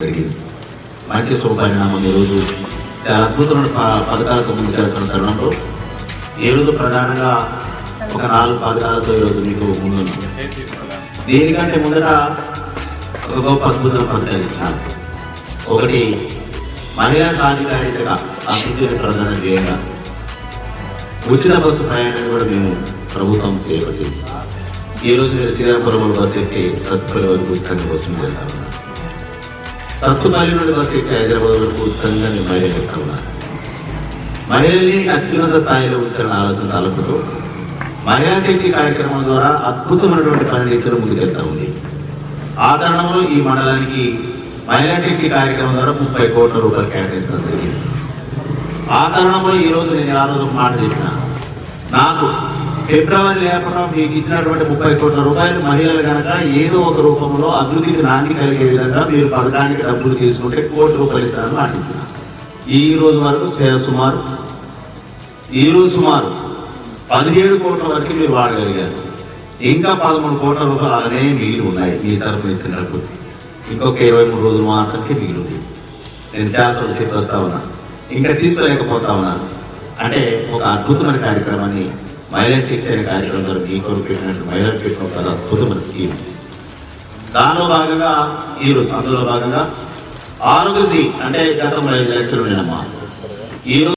జరిగింది. మంచి శుభపరిణామం ఈరోజు చాలా అద్భుతమైన ప- ముందు జరుగుతున్న తరుణంలో ఈ రోజు ప్రధానంగా ఒక నాలుగు పథకాలతో ఈరోజు మీకు ముందు దీనికంటే ముందట ఒక గొప్ప అద్భుతమైన పథకాలు ఇచ్చినారు ఒకటి మహిళా సాధికారితగా అభివృద్ధిని ప్రధాన ధ్యేయంగా ఉచిత బస్సు ప్రయాణాన్ని కూడా మేము ప్రభుత్వం చేపట్టింది. ఈ రోజు మీరు శ్రీరామపురం బస్సు ఎక్కి సత్తుపల్లి వరకు ఉచితంగా బస్సు వెళ్తా ఉన్నారు సత్తుపల్లి నుండి బస్సు ఎక్కి హైదరాబాద్ వరకు ఉచితంగా మేము మహిళలు ఎక్కుతా మహిళల్ని అత్యున్నత స్థాయిలో ఉంచాలని ఆలోచన తలపుతూ మహిళా శక్తి కార్యక్రమం ద్వారా అద్భుతమైనటువంటి పని రీతిలో ముందుకెళ్తా ఉంది. ఆ తరుణంలో ఈ మండలానికి మహిళా శక్తి కార్యక్రమం ద్వారా ముప్పై కోట్ల రూపాయలు కేటాయించడం జరిగింది. ఆ తరుణంలో ఈ రోజు నేను ఆ రోజు ఒక మాట చెప్పిన నాకు ఫిబ్రవరి లేకుండా మీకు ఇచ్చినటువంటి ముప్పై కోట్ల రూపాయలు మహిళలు కనుక ఏదో ఒక రూపంలో అభివృద్ధికి నాంది కలిగే విధంగా మీరు పథకానికి డబ్బులు తీసుకుంటే కోటి రూపాయలు ఇస్తారని మాట ఈ రోజు వరకు సుమారు ఈ రోజు సుమారు పదిహేడు కోట్ల వరకు మీరు వాడగలిగారు. ఇంకా పదమూడు కోట్ల రూపాయలు అలానే మిగిలి ఉన్నాయి మీ తరఫున ఇచ్చిన డబ్బులు ఇంకొక ఇరవై మూడు రోజులు మాత్రమే మిగిలి ఉంది నేను చాలా చోట్ల చెప్పి వస్తా ఉన్నా. ఇంకా తీసుకోలేకపోతా ఉన్నాను అంటే ఒక అద్భుతమైన కార్యక్రమాన్ని మహిళా శక్తి అనే కార్యక్రమం ద్వారా మీ కొరకు పెట్టినట్టు మహిళలు పెట్టిన ఒక అద్భుతమైన స్కీమ్. దానిలో భాగంగా ఈరోజు అందులో భాగంగా ఆరోగ్యశ్రీ అంటే గతంలో ఐదు లక్షలు నేనమ్మా ఈరోజు